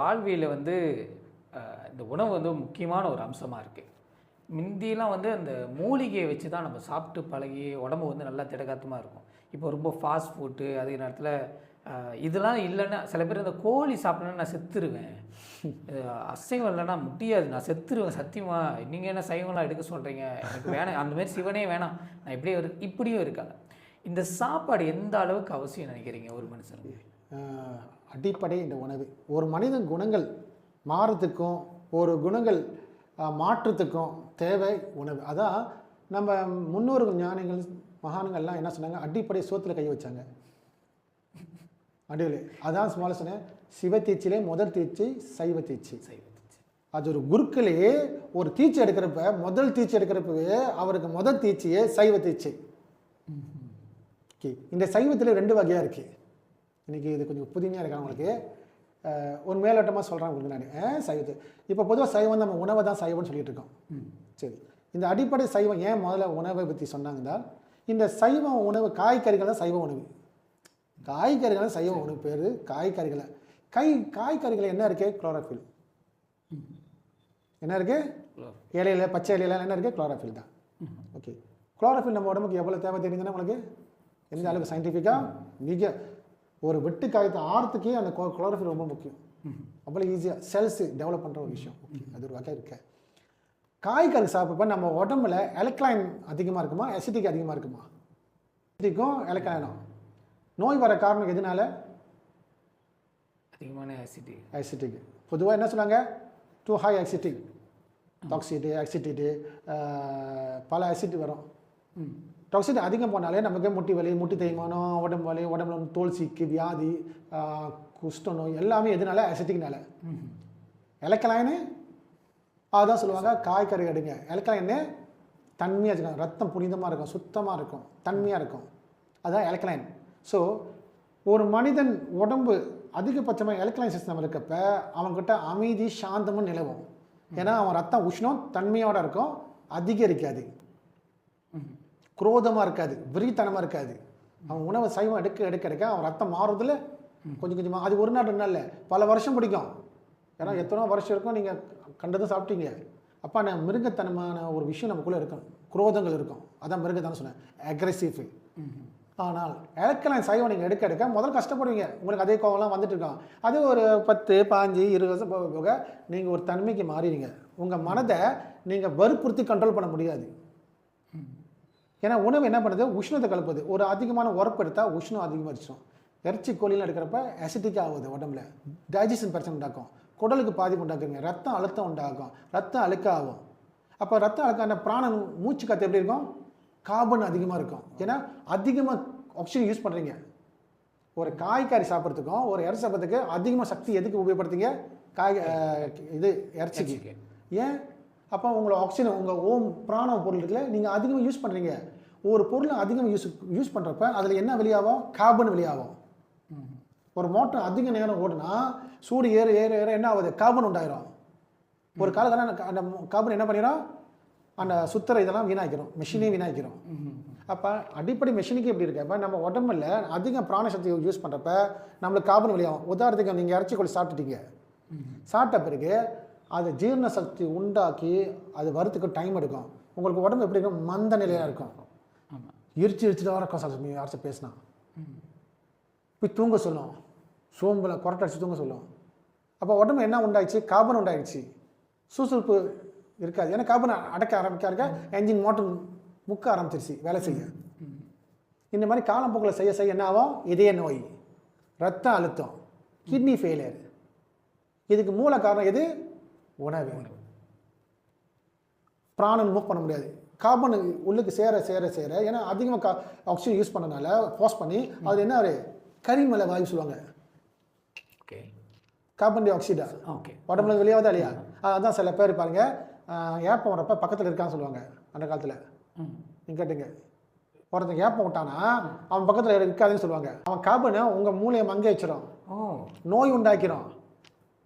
வாழ்வியல் வந்து இந்த உணவு வந்து முக்கியமான ஒரு அம்சமாக இருக்குது முந்தியெல்லாம் வந்து அந்த மூலிகையை வச்சு தான் நம்ம சாப்பிட்டு பழகி உடம்பு வந்து நல்லா திடகாத்தமாக இருக்கும். இப்போ ரொம்ப ஃபாஸ்ட் ஃபுட்டு அதே நேரத்தில் இதெல்லாம் இல்லைன்னா சில பேர் இந்த கோழி சாப்பிடணும்னா நான் செத்துருவேன். அசைவம் இல்லைன்னா முடியாது. நான் செத்துருவேன் சத்தியமாக நீங்கள் என்ன சைவம்லாம் எடுக்க சொல்கிறீங்க எனக்கு வேணாம். அந்தமாரி சிவனே வேணாம். நான் இப்படியே இரு இப்படியும் இருக்காங்க. இந்த சாப்பாடு எந்த அளவுக்கு அவசியம் நினைக்கிறீங்க ஒரு மனுஷனுக்கு? அடிப்படை இந்த உணவு. ஒரு மனிதன் குணங்கள் மாறத்துக்கும் ஒரு குணங்கள் மாற்றத்துக்கும் தேவை உணவு. அதான் நம்ம முன்னோர்கள் ஞானிகள் மகான்கள்லாம் என்ன சொன்னாங்க? அடிப்படை சோத்துல கை வச்சாங்க. அடிவில் அதான் சொன்னேன் சிவ தீட்சிலே முதல் தீட்சி சைவ தீட்சி சைவத்தை அது ஒரு குருக்களே ஒரு தீட்சி எடுக்கிறப்ப முதல் தீட்சி எடுக்கிறப்பவே அவருக்கு முதல் தீட்சியே சைவ ஓகே இந்த சைவத்தில் ரெண்டு வகையாக இருக்குது இன்னைக்கு இது கொஞ்சம் புதுமையாக இருக்கா உங்களுக்கு? ஒரு மேலோட்டமாக சொல்கிறேன் உங்களுக்கு நான். சைவத்து. இப்போ பொதுவாக சைவம் நம்ம உணவை தான் சைவம்னு சொல்லிட்டு இருக்கோம். சரி. இந்த அடிப்படை சைவம் ஏன் முதல்ல உணவை பற்றி சொன்னாங்கன்னா இந்த சைவ உணவு காய்கறிகள் தான் சைவ உணவு. காய்கறிகள் தான் சைவ உணவு பேர் காய்கறிகளை. கை காய்கறிகள் என்ன இருக்கு? குளோரோஃபில் என்ன இருக்கு? இலையில பச்சை இலையில என்ன இருக்கு? குளோரோஃபில் தான். ஓகே குளோரோஃபில் நம்ம உடம்புக்கு எவ்வளோ தேவை தெரியுதுன்னா உங்களுக்கு? எந்த அளவுக்கு சயின்டிஃபிக்காக மிக ஒரு வெட்டு காயத்தை ஆறத்துக்கே அந்த குளோரோஃபில் ரொம்ப முக்கியம். அவ்வளோ ஈஸியாக செல்ஸ் டெவலப் பண்ணுற ஒரு விஷயம். ஓகே அது ஒரு வகை இருக்கு. காய்கறி சாப்பிட்றப்ப நம்ம உடம்புல எலக்ட்ரைன் அதிகமாக இருக்குமா? அசிட்டிக் அதிகமாக இருக்குமா? அசிட்டிக்கும் எலக்ட்ரைனும் நோய் வர காரணம் எதனால? அதிகமான அசிட்டிக் பொதுவாக என்ன சொன்னாங்க? டூ ஹை அசிட்டிக் டாக்ஸிட்டு அசிட்டிட்டு பல அசிட் வரும். டாக்ஸிட் அதிகம் போனாலே நமக்கு முட்டி வலி முட்டி தேய்மானம் உடம்பு வலி உடம்புல வந்து தோல் சீக்கு வியாதி குஷ்ட நோய் எல்லாமே எதனால? அசிட்டிக்னால எலக்கலாயின்னு அதான் சொல்லுவாங்க காய்கறி எடுங்க. இலக்கலாயின்னு தன்மையாக இருக்கும் ரத்தம் புனிதமாக இருக்கும் சுத்தமாக இருக்கும் தன்மையாக இருக்கும். அதுதான் எலக்கலைன் ஸோ ஒரு மனிதன் உடம்பு அதிகபட்சமாக எலக்ட்ரைன் சிஸ்டம் இருக்கப்ப அவன்கிட்ட அமைதி சாந்தமும் நிலவும். ஏன்னா அவன் ரத்தம் உஷ்ணம் தன்மையோட இருக்கும் அதிகரிக்காது. குரோதமாக இருக்காது விரித்தனமாக இருக்காது. அவன் உணவை சைவம் எடுக்க எடுக்க எடுக்க அவன் ரத்தம் மாறுறதுல கொஞ்சம் கொஞ்சமாக அது ஒரு நாள் ரெண்டு நாள்ல. பல வருஷம் பிடிக்கும். ஏன்னா எத்தனோ வருஷம் இருக்கும் நீங்கள் கண்டதும் சாப்பிட்டீங்க. அப்போ நான் மிருகத்தனமான ஒரு விஷயம் நமக்குள்ளே இருக்கும். குரோதங்கள் இருக்கும். அதான் மிருகத்தனம் சொன்னேன். அக்ரெசிவ் ஆனால் இலக்கெல்லாம் சைவம் நீங்கள் எடுக்க எடுக்க முதல்ல கஷ்டப்படுவீங்க. உங்களுக்கு அதே கோவம்லாம் வந்துட்டு இருக்கோம். அது ஒரு பத்து பாஞ்சு இருபது வருஷம் போக போக நீங்கள் ஒரு தன்மைக்கு மாறிடுங்க உங்கள் மனதை நீங்கள் வற்புறுத்தி கண்ட்ரோல் பண்ண முடியாது. ஏன்னா உணவு என்ன பண்ணுது? உஷ்ணத்தை கலப்புது. ஒரு அதிகமான உரப்பு எடுத்தால் உஷ்ணம் அதிகமாகிடும் இறைச்சி கோழிலாம் எடுக்கிறப்ப அசிட்டிக் ஆகுது உடம்புல. டைஜஷன் பிரச்சனை உண்டாக்கும். குடலுக்கு பாதிப்பு உண்டாக்குங்க ரத்தம் அழுத்தம் உண்டாகும். ரத்தம் அழுக்காகும் அப்போ ரத்தம் அழுக்கான பிராணன் மூச்சு காற்று எப்படி இருக்கும்? கார்பன் அதிகமாக இருக்கும். ஏன்னா அதிகமாக ஆக்சிஜன் யூஸ் பண்ணுறீங்க ஒரு காய்கறி சாப்பிட்றதுக்கும் ஒரு இறைச்சி சாப்பிட்றதுக்கு அதிகமாக சக்தி எதுக்கு உபயோகப்படுத்துங்க காய் இது இறைச்சிக்கு. ஏன்? அப்போ உங்களை ஆக்சிஜன் உங்கள் ஓம் பிராண பொருள் இருக்குல்ல நீங்கள் அதிகமாக யூஸ் பண்ணுறீங்க ஒரு பொருளை அதிகமாக யூஸ் யூஸ் பண்ணுறப்ப அதில் என்ன வெளியாகும்? கார்பன் வெளியாகும். ஒரு மோட்டர் அதிக நேரம் ஓடுனா சூடு ஏற ஏற ஏற என்ன ஆகுது? கார்பன் உண்டாயிரும். ஒரு காலத்தில் அந்த கார்பன் என்ன பண்ணிடும் அந்த சுத்தர இதெல்லாம் வீணாக்கிறோம் மெஷினே வீணாக்கிறோம் அப்போ அடிப்படை மெஷினுக்கு எப்படி இருக்கு? அப்போ நம்ம உடம்புல அதிக பிராணசக்தி யூஸ் பண்ணுறப்ப நம்மளுக்கு கார்பன் வெளியாகும். உதாரணத்துக்கு நீங்கள் இறைச்சி கொண்டு சாப்பிட்டுட்டீங்க. சாப்பிட்ட பிறகு அது ஜீரண சக்தி உண்டாக்கி அது வரத்துக்கு டைம் எடுக்கும். உங்களுக்கு உடம்பு எப்படி இருக்கும்? மந்த நிலையாக இருக்கும். எரிச்சு எரிச்சுட்டு வர இருக்கும் சார் யாராச்சும் பேசினா? போய் தூங்க சொல்லும். சோம்பில் கொரட்டை அடிச்சு தூங்க சொல்லும். அப்போ உடம்பு என்ன உண்டாயிடுச்சு? கார்பன் உண்டாயிடுச்சு. சுறுசுறுப்பு இருக்காது. ஏன்னா கார்பன் அடக்க ஆரம்பிக்க இருக்க என்ஜின் மோட்டர் முக்க ஆரம்பிச்சிருச்சு வேலை செய்ய. இந்த மாதிரி காலப்போக்கில் செய்ய செய்ய என்ன ஆகும்? இதய நோய். ரத்த அழுத்தம். கிட்னி ஃபெயிலியர் இதுக்கு மூல காரணம் எது? உணவு. பிராணன் மூவ் பண்ண முடியாது. கார்பன் உள்ளுக்கு சேர சேர சேர. ஏன்னா அதிகமாக கா ஆக்சிஜன் யூஸ் பண்ணனால பாஸ் பண்ணி அது என்ன ஒரு கரிமலை வாயு சொல்லுவாங்க. ஓகே. கார்பன் டை ஆக்சைடா ஓகே. உடம்புல வெளியாவதா இல்லையா? அதான் சில பேர் பாருங்க ஏப்பம் வரப்ப பக்கத்தில் இருக்கான்னு சொல்லுவாங்க அந்த காலத்தில். ம். நீங்க கேட்டுங்க. ஒருத்தன் ஏப்பம் விட்டானா அவன் பக்கத்தில் இருக்காதுன்னு சொல்லுவாங்க. அவன் கார்பனை உங்கள் மூளையை மங்க வச்சிடும் நோய் உண்டாக்கிறோம்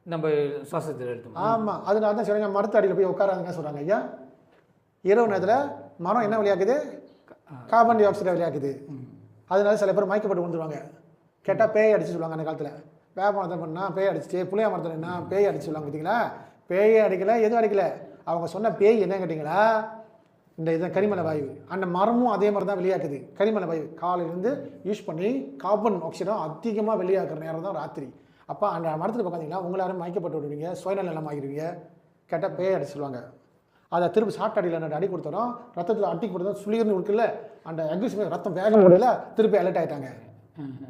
நம்ம சுவாசத்தில் எடுத்தோம் ஆமாம் அதனால தான் சொல்லுங்க மரத்து அடியில் போய் உட்காராதுங்க சொல்கிறாங்க ஐயா இரவு நேரத்தில் மரம் என்ன விளையாக்குது கார்பன் டை ஆக்சைடை விளையாக்குது அதனால சில பேர் மயக்கப்பட்டு விழுந்துருவாங்க. கேட்டால் பேய் அடிச்சு சொல்லுவாங்க அந்த காலத்தில். வேப்ப மரத்தை பேய் அடிச்சிச்சு புளிய மரத்தில் என்ன பேய் அடிச்சு சொல்லுவாங்க பார்த்தீங்களா பேயே அடிக்கல எதுவும் அடிக்கல. அவங்க சொன்ன பேய் என்ன கேட்டிங்களா? இந்த இதை கரிமலை வாயு. அந்த மரமும் அதே மாதிரி தான் வெளியாக்குது. கரிமலை வாயு. காலையிலேருந்து யூஸ் பண்ணி கார்பன் ஆக்சைடும் அதிகமாக வெளியாக்குற நேரம் தான் ராத்திரி. அப்போ அந்த மரத்தில் பார்க்காதீங்களா உங்களை யாரும் மயக்கப்பட்டு விடுவீங்க. சுயநலம் ஆகிடுவீங்க கேட்டால் பேய் அடிச்சு சொல்லுவாங்க. அதை திருப்பி சாப்பிட்ட அடியில் ரெண்டு அடி கொடுத்தோம் ரத்தத்தில் அட்டி கொடுத்தோம் சுளிர்னு இருக்குல்ல அந்த அக்ரிசிவ் ரத்தம் வேகம் முடியல திருப்பி அலர்ட் ஆயிட்டாங்க.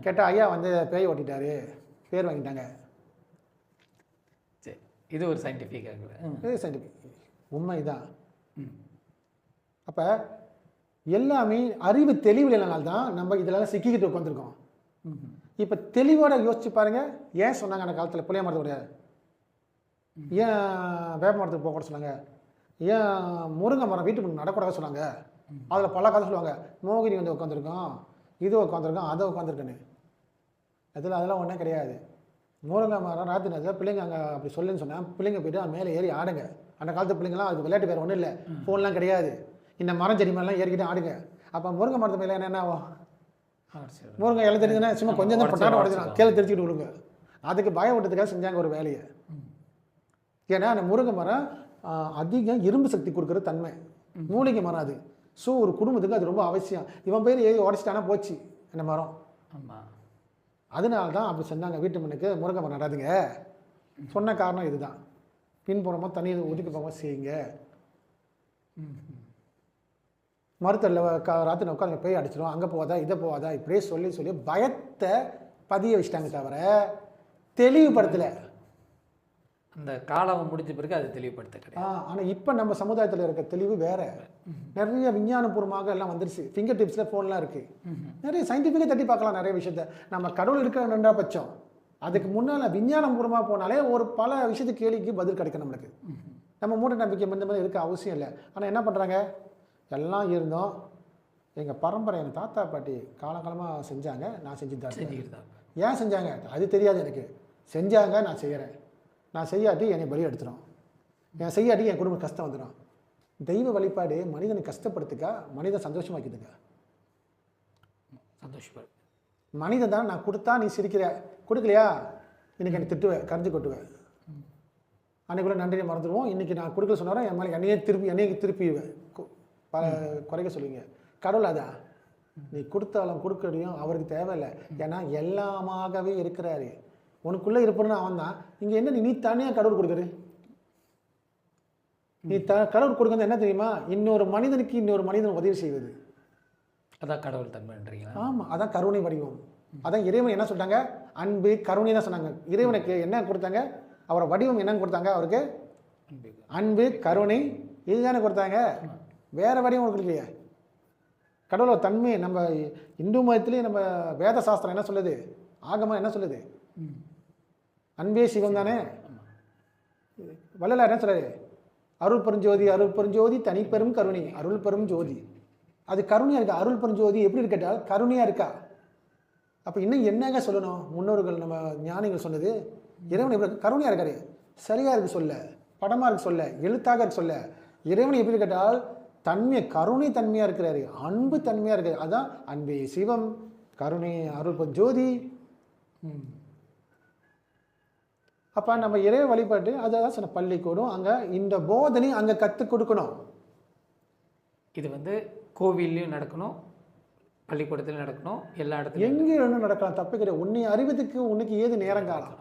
கேட்டால் ஐயா வந்து பேய் ஓட்டிட்டாரு பேர் வாங்கிட்டாங்க. சரி இது ஒரு சயின்டிஃபிக் இது சயின்டிஃபிக் உண்மைதான். அப்போ எல்லாமே அறிவு தெளிவு இல்லைனால தான் நம்ம இதெல்லாம் சிக்கிக்கிட்டு உட்காந்துருக்கோம் இப்போ தெளிவோட யோசிச்சு பாருங்க ஏன் சொன்னாங்க அந்த காலத்தில் புளிய மரத்தோட ஏன் வேப்ப மரத்துக்கு போக சொன்னாங்க? ஏன் முருங்கை மரம் வீட்டு முன்னாடி நடக்கூடாது சொன்னாங்க. அதில் பல கதை சொல்லுவாங்க. மோகினி வந்து உட்காந்துருக்கோம் இது உட்காந்துருக்கோம் அதை உட்காந்துருக்கேன்னு அதில் அதெல்லாம் ஒன்றும் கிடையாது. முருங்கை மரம் ராத்திரி நேரத்தில் பிள்ளைங்க அங்கே அப்படி சொல்லுன்னு சொன்னேன் பிள்ளைங்க போயிட்டு மேலே ஏறி ஆடுங்க. அந்த காலத்து பிள்ளைங்களாம் அது விளையாட்டு வேறு ஒன்றும் இல்லை. ஃபோன்லாம் கிடையாது. இந்த மரம் செடி மேலாம் ஏறிக்கிட்டு ஆடுங்க. அப்போ முருங்கை மரத்து மேலே என்ன ஆகும்? சரி முருங்கை இலை தெரிஞ்சுன்னா சும்மா கொஞ்சம் தான் பொட்டாட்டம் உடச்சிடும் கீழே தெரிச்சுக்கிட்டு விடுங்க அதுக்கு பயம் விட்டதுக்காக செஞ்சாங்க ஒரு வேலையை. ஏன்னா அந்த முருங்கை மரம் அதிகம் இரும்பு சக்தி கொடுக்குற தன்மை. மூலிகை மரம் அது ஸோ ஒரு குடும்பத்துக்கு அது ரொம்ப அவசியம். இவன் பேர் ஏறி உடச்சிட்டானா போச்சு. அந்த மரம் ஆமாம் அதனால தான் அப்படி சொன்னாங்க. வீட்டு மண்ணுக்கு முருங்கை மரம் நடாதுங்க. சொன்ன காரணம் இதுதான். பின்புறமாக தண்ணி ஒதுக்கி போகாம செய்யுங்க. மருத்துவ ராத்திரி உட்காந்து போய் அடிச்சிடும் அங்கே போகாதா இதை போகாதா இப்படியே சொல்லி சொல்லி பயத்தை பதிய வச்சிட்டாங்க தவிர தெளிவுபடுத்தலை. அந்த காலம் முடிஞ்ச பிறகு அது தெளிவுபடுத்த கிடையாது. ஆனால் இப்போ நம்ம சமுதாயத்தில் இருக்க தெளிவு வேற. நிறைய விஞ்ஞானபூர்வமாக எல்லாம் வந்துருச்சு. ஃபிங்கர் டிப்ஸில் ஃபோன்லாம் இருக்குது நிறைய சயின்டிஃபிக்காக தட்டி பார்க்கலாம் நிறைய விஷயத்த. நம்ம கடவுள் இருக்கிற ரெண்டா பட்சம். அதுக்கு முன்னால் விஞ்ஞானபூர்வமாக போனாலே ஒரு பல விஷயத்துக்கு கேள்விக்கு பதில் கிடைக்கும் நம்மளுக்கு நம்ம மூட நம்பிக்கை இந்த மாதிரி இருக்க அவசியம் இல்லை. ஆனால் என்ன பண்ணுறாங்க எல்லாம் இருந்தோம். எங்கள் பரம்பரை எங்கள் தாத்தா பாட்டி காலங்காலமாக செஞ்சாங்க. நான் செஞ்சு தான். செஞ்சுக்கிட்டு தான் ஏன் செஞ்சாங்க? அது தெரியாது எனக்கு. செஞ்சாங்க நான் செய்கிறேன் நான் செய்யாட்டி என்னை பலி எடுத்துரும். என் செய்யாட்டி என் குடும்பம் கஷ்டம் வந்துடும் தெய்வ வழிபாடு மனிதனை கஷ்டப்படுத்துக்கா மனிதன் சந்தோஷமாக்கிதுங்க சந்தோஷப்படு. மனிதன் தான் நான் கொடுத்தா நீ சிரிக்கிற. கொடுக்கலையா? இன்னைக்கு என்னை திட்டுவேன் கரைஞ்சு கொட்டுவேன் அன்னைக்குள்ள நன்றியை மறந்துடுவோம் இன்னைக்கு நான் கொடுக்க சொன்னாரோ என் மேலே என்னையே திருப்பி என்னையே திருப்பிடுவேன் பல குறைக்க சொல்லுவீங்க. கடவுள் அதா நீ கொடுத்தாலும் கொடுக்கறதையும் அவருக்கு தேவையில்லை. ஏன்னா எல்லாமாகவே இருக்கிறாரு. உனக்குள்ளே இருப்பணும்னு அவன் தான் இங்கே என்ன நீ- தனியாக கடவுள் கொடுக்குற நீ த கடவுள் கொடுக்கறது என்ன தெரியுமா? இன்னொரு மனிதனுக்கு இன்னொரு மனிதன் உதவி செய்வது. அதான் கடவுள் தன்மைன்றீங்களா? ஆமாம் அதான் கருணை வடிவம். அதான் இறைவன் என்ன சொல்லிட்டாங்க? அன்பு கருணை தான் சொன்னாங்க. இறைவனுக்கு என்ன கொடுத்தாங்க? அவரை வடிவம் என்ன கொடுத்தாங்க அவருக்கு? அன்பு. கருணை இதுதானே கொடுத்தாங்க. வேற வடிவம் கொடுக்கலையே கடவுளோட தன்மை நம்ம இந்து மதத்திலேயே நம்ம வேத சாஸ்திரம் என்ன சொல்லுது? ஆகமம் என்ன சொல்லுது. அன்பே சிவம் தானே வள்ளலார் என்ன சொல்கிறாரு அருள் பெருஞ்சோதி அருள் பெருஞ்சோதி தனிப்பெரும் கருணை அருள் பெரும் ஜோதி. அது கருணையாக இருக்கா? அருள் பெருஞ்சோதி எப்படி இருக்கட்டால் கருணையாக இருக்கா? அப்போ இன்னும் என்னங்க சொல்லணும்? முன்னோர்கள் நம்ம ஞானிகள் சொன்னது இறைவன் எப்படி கருணையாக இருக்காரு. சரியாக இருக்கு சொல்ல படமாக இருக்கு சொல்ல எழுத்தாக இருக்கு சொல்ல இறைவன் எப்படி கேட்டால் தன்மை கருணை தன்மையாக இருக்கிறாரு. அன்பு தன்மையாக இருக்காரு. அதான் அன்பே சிவம் கருணை அருள் ஜோதி. ம். அப்போ நம்ம இறை வழிபாட்டு அதான் சொன்ன பள்ளிக்கூடம். அங்கே இந்த போதனை அங்கே கற்றுக் கொடுக்கணும். இது வந்து கோவில்லையும் நடக்கணும் பள்ளிக்கூடத்துலையும் நடக்கணும் எல்லா இடத்துலையும் எங்கே வேணும் நடக்கலாம் தப்பு கிடையாது. உன்னை அறிவதுக்கு உனக்கு ஏது நேரம் காலம்?